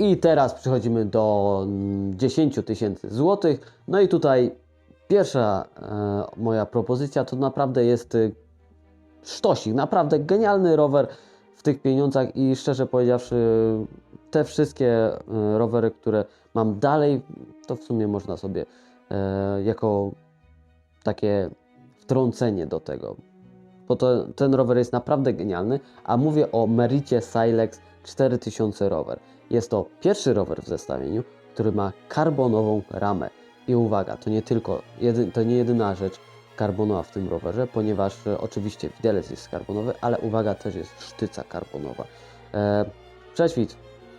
I teraz przechodzimy do mm, 10 tysięcy złotych. No i tutaj pierwsza e, moja propozycja to naprawdę jest y, sztosik, naprawdę genialny rower w tych pieniądzach i szczerze powiedziawszy te wszystkie e, rowery, które mam dalej, to w sumie można sobie e, jako takie wtrącenie do tego, bo to, ten rower jest naprawdę genialny, a mówię o Mericie Silex 4000 rower. Jest to pierwszy rower w zestawieniu, który ma karbonową ramę. I uwaga, to nie tylko, jedy, to nie jedyna rzecz karbonowa w tym rowerze, ponieważ e, oczywiście widelec jest karbonowy, ale uwaga, też jest sztyca karbonowa. E, prześwit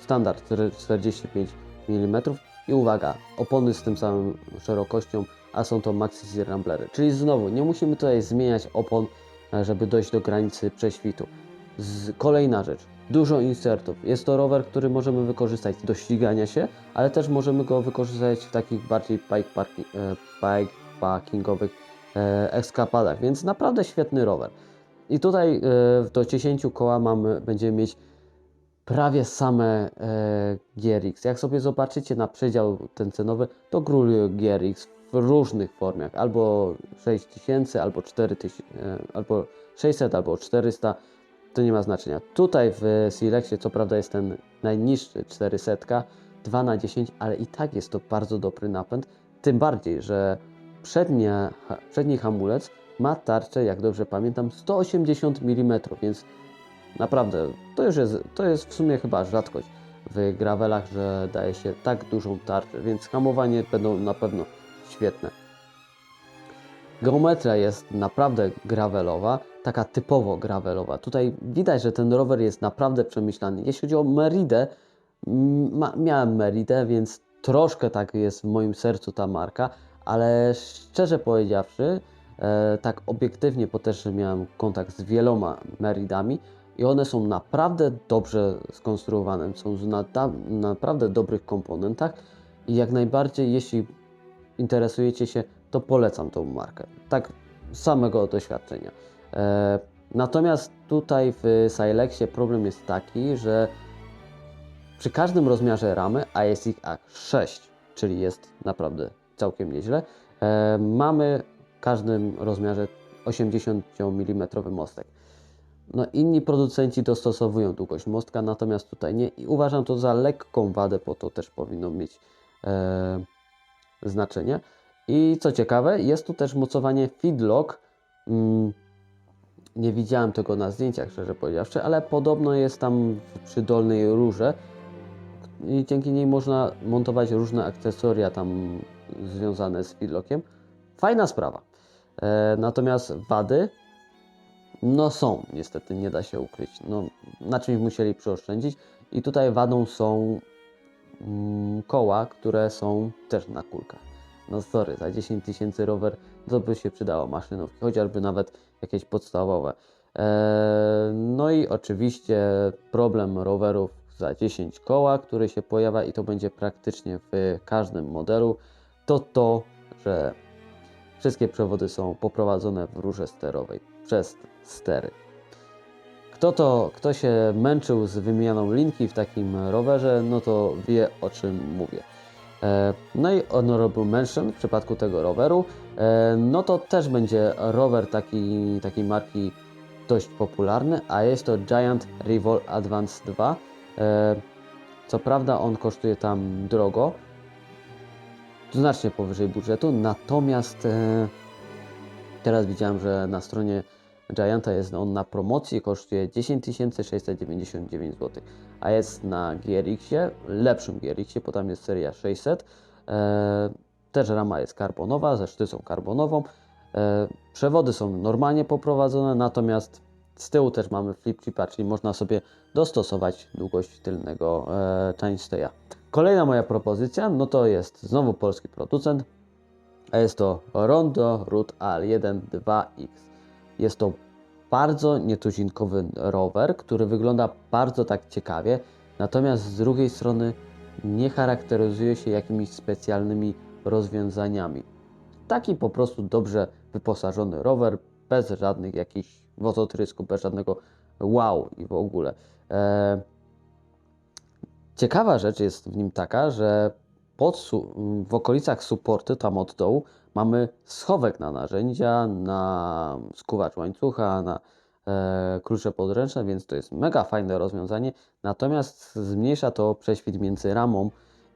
standard 45 mm i uwaga, opony z tym samym szerokością, a są to Maxxis Ramblery. Czyli znowu, nie musimy tutaj zmieniać opon, e, żeby dojść do granicy prześwitu. Z, kolejna rzecz, dużo insertów. Jest to rower, który możemy wykorzystać do ścigania się, ale też możemy go wykorzystać w takich bardziej bike, e, bike parkingowych e, eskapadach, więc naprawdę świetny rower. I tutaj e, do 10 koła mamy, będziemy mieć prawie same GRX. Jak sobie zobaczycie na przedział ten cenowy, to królują GRX w różnych formach, albo 6000, albo 4000, e, albo 600, albo 400, to nie ma znaczenia. Tutaj w Silexie co prawda jest ten najniższy 400, 2 na 10, ale i tak jest to bardzo dobry napęd, tym bardziej, że przednia, przedni hamulec ma tarczę, jak dobrze pamiętam, 180 mm, więc Naprawdę, to już jest, to jest w sumie chyba rzadkość w gravelach, że daje się tak dużą tarczę, więc hamowanie będą na pewno świetne. Geometria jest naprawdę gravelowa, taka typowo gravelowa. Tutaj widać, że ten rower jest naprawdę przemyślany. Jeśli chodzi o Meridę, miałem Meridę, więc troszkę tak jest w moim sercu ta marka, ale szczerze powiedziawszy, e, tak obiektywnie, bo też miałem kontakt z wieloma Meridami, i one są naprawdę dobrze skonstruowane, są nada- naprawdę dobrych komponentach i jak najbardziej, jeśli interesujecie się, to polecam tą markę. Tak z samego doświadczenia. E, natomiast tutaj w Silexie problem jest taki, że przy każdym rozmiarze ramy, a jest ich aż 6, czyli jest naprawdę całkiem nieźle, e, mamy w każdym rozmiarze 80 mm mostek. No, inni producenci dostosowują długość mostka, natomiast tutaj nie. I uważam to za lekką wadę, bo to też powinno mieć e, znaczenie. I co ciekawe, jest tu też mocowanie feedlock. Mm, nie widziałem tego na zdjęciach, szczerze powiedziawszy, ale podobno jest tam przy dolnej rurze i dzięki niej można montować różne akcesoria tam związane z feedlockiem. Fajna sprawa. E, natomiast wady no są, niestety, nie da się ukryć. No, na czymś musieli przeoszczędzić. I tutaj wadą są mm, koła, które są też na kulkach. No sorry, za 10 tysięcy rower to by się przydało maszynówki, chociażby nawet jakieś podstawowe. Eee, no i oczywiście problem rowerów za 10 koła, który się pojawia i to będzie praktycznie w każdym modelu, to to, że Wszystkie przewody są poprowadzone w rurze sterowej przez stery. Kto to, kto się męczył z wymianą linki w takim rowerze, no to wie o czym mówię. E, No i honorable mention w przypadku tego roweru, e, no to też będzie rower taki, takiej marki dość popularny, a jest to Giant Revol Advance 2. E, Co prawda on kosztuje tam drogo, znacznie powyżej budżetu, natomiast teraz widziałem, że na stronie Gianta jest on na promocji, kosztuje 10 699 zł, a jest na GRX-ie, lepszym GRX-ie, bo tam jest seria 600, e, też rama jest karbonowa, ze sztycą karbonową, e, przewody są normalnie poprowadzone, natomiast z tyłu też mamy flip chipa, czyli można sobie dostosować długość tylnego e, chainstaya. Kolejna moja propozycja, no to jest znowu polski producent, a jest to Rondo Root AL1 2X. Jest to bardzo nietuzinkowy rower, który wygląda bardzo tak ciekawie, natomiast z drugiej strony nie charakteryzuje się jakimiś specjalnymi rozwiązaniami. Taki po prostu dobrze wyposażony rower, bez żadnych jakichś wozotrysków, bez żadnego wow i w ogóle. E, Ciekawa rzecz jest w nim taka, że pod, w okolicach supporty, tam od dołu, mamy schowek na narzędzia, na skuwacz łańcucha, na e, klucze podręczne, więc to jest mega fajne rozwiązanie. Natomiast zmniejsza to prześwit między ramą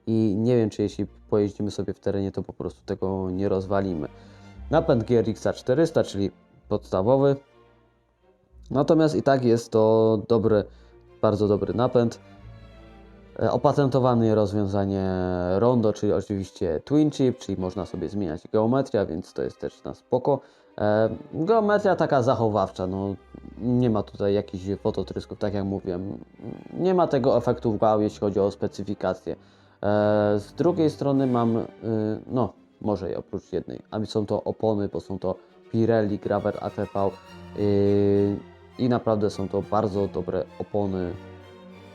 i nie wiem, czy jeśli pojeździmy sobie w terenie, to po prostu tego nie rozwalimy. Napęd GRX 400, czyli podstawowy. Natomiast i tak jest to dobry, bardzo dobry napęd. E, Opatentowane rozwiązanie Rondo, czyli oczywiście Twin Chip, czyli można sobie zmieniać geometrię, więc to jest też na spoko. E, geometria taka zachowawcza, no nie ma tutaj jakichś fototrysków, tak jak mówiłem. Nie ma tego efektu wow, jeśli chodzi o specyfikację. E, z drugiej strony mam, no może i oprócz jednej, a są to opony, bo są to Pirelli Graver ATV i naprawdę są to bardzo dobre opony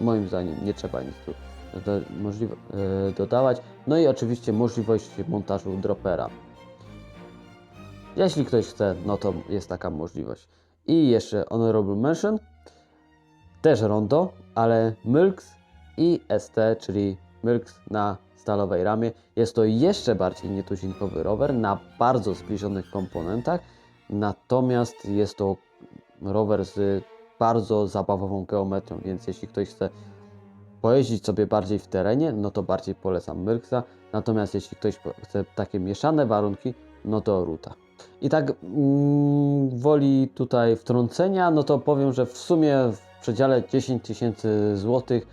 Moim zdaniem nie trzeba nic tu do, możliwe, e, dodawać. No i oczywiście możliwość montażu dropera. Jeśli ktoś chce, no to jest taka możliwość. I jeszcze Honorable Mention, też rondo, ale Milks i ST, czyli Milks na stalowej ramie. Jest to jeszcze bardziej nietuzinkowy rower na bardzo zbliżonych komponentach, natomiast jest to rower z bardzo zabawową geometrią, więc jeśli ktoś chce pojeździć sobie bardziej w terenie, no to bardziej polecam Milksa. Natomiast jeśli ktoś chce takie mieszane warunki, no to Ruta. I tak mm, woli tutaj wtrącenia, no to powiem, że w sumie w przedziale 10 tysięcy złotych,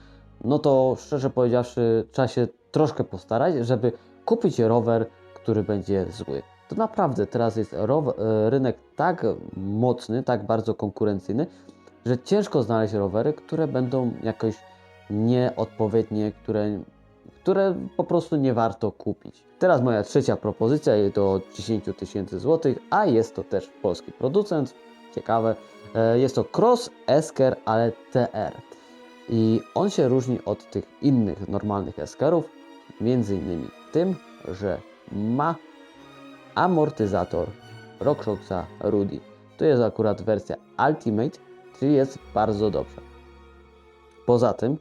no to szczerze powiedziawszy, trzeba się troszkę postarać, żeby kupić rower, który będzie zły. To naprawdę teraz jest row- e, rynek tak mocny, tak bardzo konkurencyjny, że ciężko znaleźć rowery, które będą jakoś nieodpowiednie, które, które po prostu nie warto kupić. Teraz moja trzecia propozycja jest do 10 tysięcy złotych, a jest to też polski producent. Ciekawe. E, Jest to Cross Esker, ale TR. I on się różni od tych innych normalnych Eskerów, między innymi tym, że ma amortyzator RockShoxa Rudy. To jest akurat wersja Ultimate, czyli jest bardzo dobrze. Poza tym,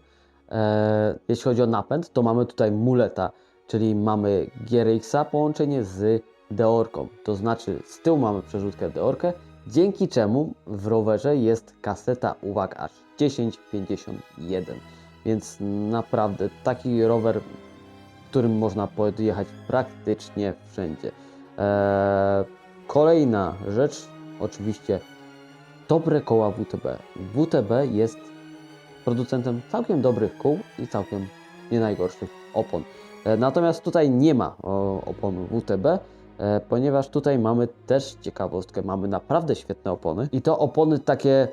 e, jeśli chodzi o napęd, to mamy tutaj muleta, czyli mamy GRX-a połączenie z deorką. To znaczy z tyłu mamy przerzutkę deorkę, dzięki czemu w rowerze jest kaseta, uwaga, aż 1051. Więc naprawdę taki rower, którym można podjechać praktycznie wszędzie. Eee, kolejna rzecz, oczywiście dobre koła WTB. WTB jest producentem całkiem dobrych kół i całkiem nie najgorszych opon. E, Natomiast tutaj nie ma opon WTB, e, ponieważ tutaj mamy też ciekawostkę. Mamy naprawdę świetne opony i to opony takie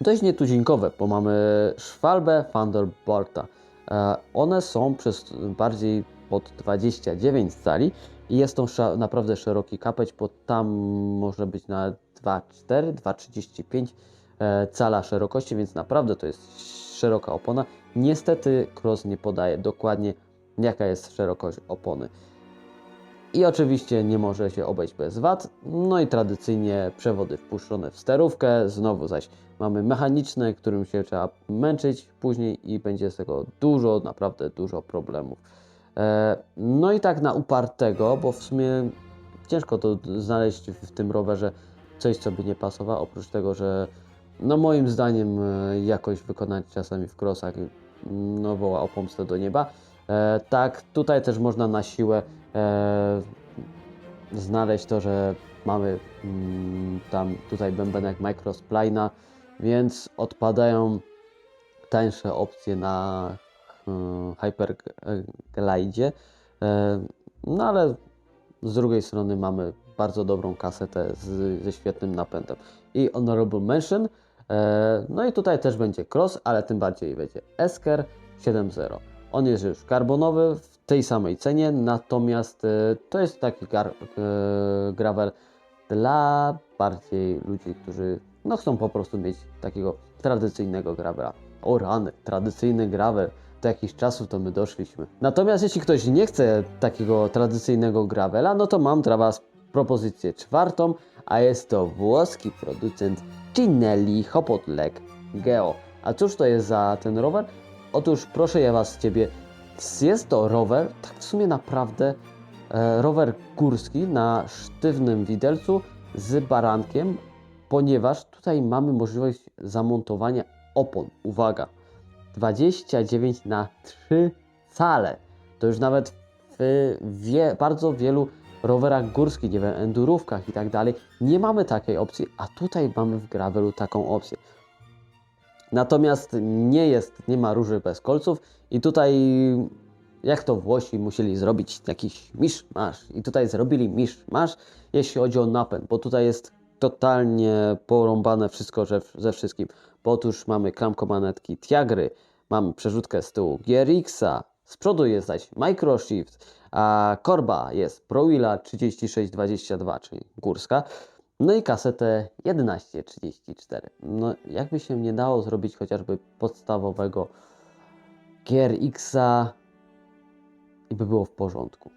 dość nietuzinkowe, bo mamy Schwalbe Thunderbolta. E, One są przez bardziej pod 29 cali i jest to naprawdę szeroki kapeć, bo tam może być na 2,4, 2,35 e, cala szerokości, więc naprawdę to jest szeroka opona. Niestety Cross nie podaje dokładnie jaka jest szerokość opony. I oczywiście nie może się obejść bez wad. No i tradycyjnie przewody wpuszczone w sterówkę. Znowu zaś mamy mechaniczne, którym się trzeba męczyć później i będzie z tego dużo, naprawdę dużo problemów. E, no i tak na upartego, bo w sumie ciężko to znaleźć w tym rowerze coś, co by nie pasowało, oprócz tego, że no moim zdaniem e, jakość wykonać czasami w crossach no woła o pomstę do nieba. E, tak, tutaj też można na siłę e, znaleźć to, że mamy mm, tam tutaj bębenek Microsplina, więc odpadają tańsze opcje na mm, Hyperglide. E, no ale z drugiej strony mamy bardzo dobrą kasetę z, ze świetnym napędem. I Honorable Mention, e, no i tutaj też będzie Cross, ale tym bardziej będzie Esker 7.0. On jest już karbonowy w tej samej cenie, natomiast e, to jest taki gar, e, gravel dla bardziej ludzi, którzy no, chcą po prostu mieć takiego tradycyjnego gravela. O rany, tradycyjny gravel. Do jakichś czasów to my doszliśmy. Natomiast jeśli ktoś nie chce takiego tradycyjnego gravela, no to mam dla Was propozycję czwartą, a jest to włoski producent Cinelli Hopotleg Geo. A cóż to jest za ten rower? Otóż proszę ja Was Ciebie, jest to rower, tak w sumie naprawdę e, rower górski na sztywnym widelcu z barankiem, ponieważ tutaj mamy możliwość zamontowania opon. Uwaga, 29 na 3 cale. To już nawet w wie, bardzo wielu rowerach górskich, nie wiem, endurówkach i tak dalej, nie mamy takiej opcji, a tutaj mamy w gravelu taką opcję. Natomiast nie jest, nie ma róży bez kolców i tutaj jak to Włosi musieli zrobić jakiś misz-masz i tutaj zrobili misz-masz, jeśli chodzi o napęd, bo tutaj jest totalnie porąbane wszystko że, ze wszystkim. Bo otóż mamy klamkomanetki Tiagry, mamy przerzutkę z tyłu GRX-a, z przodu jest zaś Microshift, a korba jest ProWilla 3622, czyli górska, no i kasetę 1134. No jakby się nie dało zrobić chociażby podstawowego GRX-a i by było w porządku.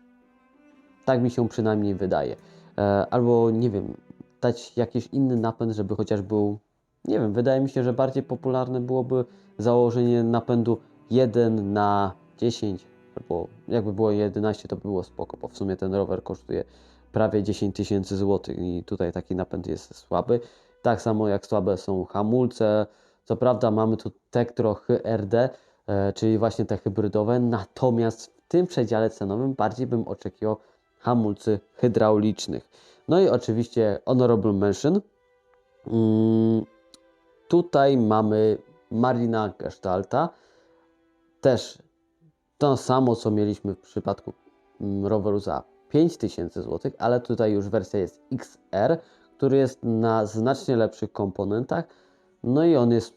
Tak mi się przynajmniej wydaje. E, albo nie wiem, dać jakiś inny napęd, żeby chociaż był, nie wiem, wydaje mi się, że bardziej popularne byłoby założenie napędu 1 na 10, albo jakby było 11, to by było spoko, bo w sumie ten rower kosztuje prawie 10 tysięcy złotych i tutaj taki napęd jest słaby. Tak samo jak słabe są hamulce. Co prawda mamy tu Tektro HRD, e, czyli właśnie te hybrydowe, natomiast w tym przedziale cenowym bardziej bym oczekiwał hamulcy hydraulicznych. No i oczywiście Honorable Mention. Mm, tutaj mamy Marina Gestalta. Też to samo, co mieliśmy w przypadku mm, roweru za 5000 zł, ale tutaj już wersja jest XR, który jest na znacznie lepszych komponentach. No i on jest,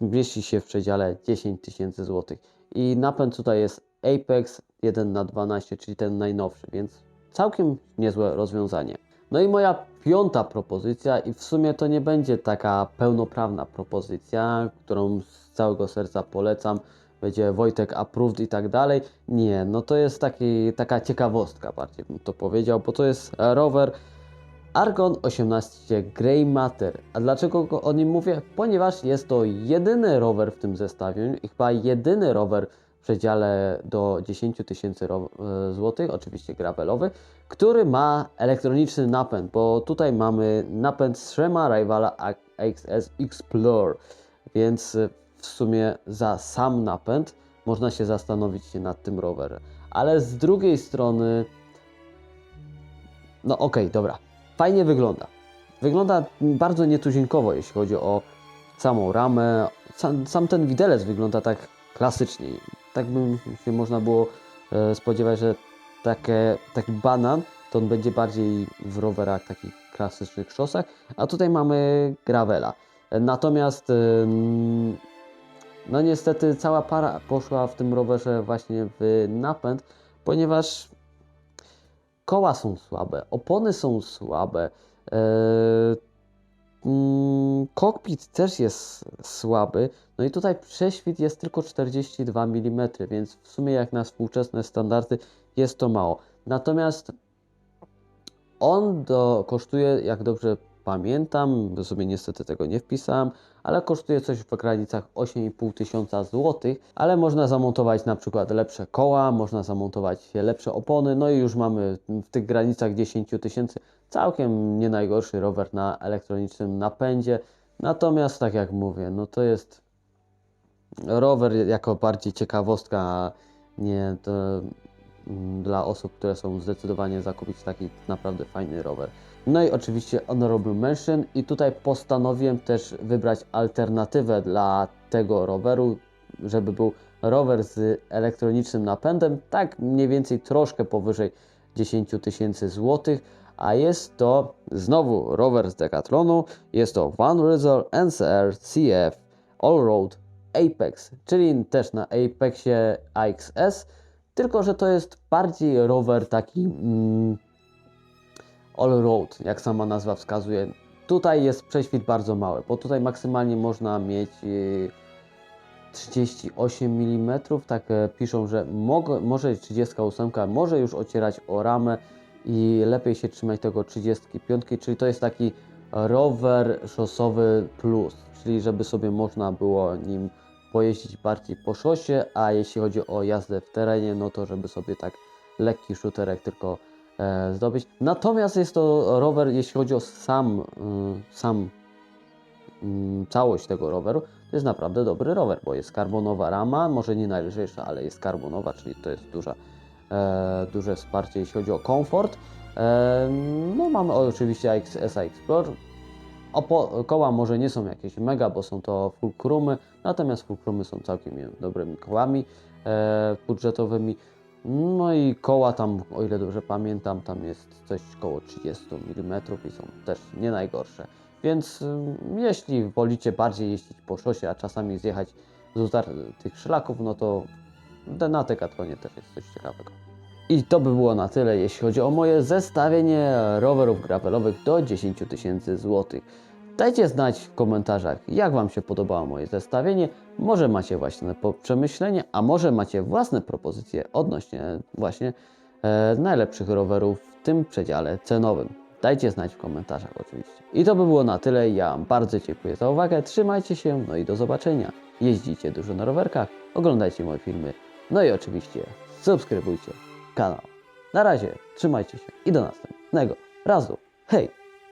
mieści się w przedziale 10 tysięcy zł. I napęd tutaj jest Apex 1 na 12, czyli ten najnowszy, więc całkiem niezłe rozwiązanie. No i moja piąta propozycja, i w sumie to nie będzie taka pełnoprawna propozycja, którą z całego serca polecam, będzie Wojtek approved i tak dalej. Nie, no to jest taki, taka ciekawostka bardziej bym to powiedział, bo to jest rower Argon 18 Grey Matter. A dlaczego go o nim mówię? Ponieważ jest to jedyny rower w tym zestawieniu i chyba jedyny rower w przedziale do 10 tysięcy e, złotych, oczywiście gravelowy, który ma elektroniczny napęd, bo tutaj mamy napęd z Shrema Rivala XS Explorer, więc e, w sumie za sam napęd można się zastanowić nad tym rowerem. Ale z drugiej strony, no okej, okay, dobra, fajnie wygląda. Wygląda bardzo nietuzinkowo, jeśli chodzi o samą ramę. Sam, sam ten widelec wygląda tak klasycznie. Tak by się można było e, spodziewać, że takie, taki banan to on będzie bardziej w rowerach takich klasycznych szosach, a tutaj mamy gravela. Natomiast no niestety cała para poszła w tym rowerze właśnie w napęd, ponieważ koła są słabe, opony są słabe, ee, mm, kokpit też jest słaby, no i tutaj prześwit jest tylko 42 mm, więc w sumie jak na współczesne standardy jest to mało. Natomiast on do, kosztuje, jak dobrze pamiętam, sobie niestety tego nie wpisałem, ale kosztuje coś w granicach 8,5 tysiąca złotych, ale można zamontować na przykład lepsze koła, można zamontować lepsze opony, no i już mamy w tych granicach 10 tysięcy całkiem nie najgorszy rower na elektronicznym napędzie. Natomiast tak jak mówię, no to jest rower jako bardziej ciekawostka, nie to mm, dla osób, które są zdecydowanie zakupić taki naprawdę fajny rower. No i oczywiście Honorable Mention. I tutaj postanowiłem też wybrać alternatywę dla tego roweru, żeby był rower z elektronicznym napędem, tak mniej więcej troszkę powyżej 10 tysięcy złotych, a jest to znowu rower z Decathlonu, jest to One Result NCR CF Allroad Apex, czyli też na Apexie AXS, tylko że to jest bardziej rower taki... Mm, all road, jak sama nazwa wskazuje. Tutaj jest prześwit bardzo mały, bo tutaj maksymalnie można mieć 38 y, mm, tak e, piszą, że może 38 może już ocierać o ramę i lepiej się trzymać tego 35, czyli to jest taki rower szosowy plus, czyli żeby sobie można było nim pojeździć bardziej po szosie, a jeśli chodzi o jazdę w terenie, no to żeby sobie tak lekki szuterek tylko zdobyć. Natomiast jest to rower, jeśli chodzi o sam, y, sam mm, całość tego roweru, to jest naprawdę dobry rower, bo jest karbonowa rama, może nie najlżejsza, ale jest karbonowa, czyli to jest duża, e, duże wsparcie, jeśli chodzi o komfort. E, no mamy oczywiście SA Explorer. Opo- koła może nie są jakieś mega, bo są to fulcrumy, natomiast fulcrumy są całkiem dobrymi kołami e, budżetowymi. No i koła tam, o ile dobrze pamiętam, tam jest coś koło 30 mm i są też nie najgorsze. Więc ym, jeśli wolicie bardziej jeździć po szosie, a czasami zjechać z utartych szlaków, no to na Decathlon też jest coś ciekawego. I to by było na tyle, jeśli chodzi o moje zestawienie rowerów gravelowych do 10 tysięcy złotych. Dajcie znać w komentarzach, jak Wam się podobało moje zestawienie. Może macie właśnie po przemyślenie, a może macie własne propozycje odnośnie właśnie e, najlepszych rowerów w tym przedziale cenowym. Dajcie znać w komentarzach oczywiście. I to by było na tyle. Ja bardzo dziękuję za uwagę. Trzymajcie się, no i do zobaczenia. Jeździcie dużo na rowerkach, oglądajcie moje filmy, no i oczywiście subskrybujcie kanał. Na razie, trzymajcie się i do następnego razu. Hej!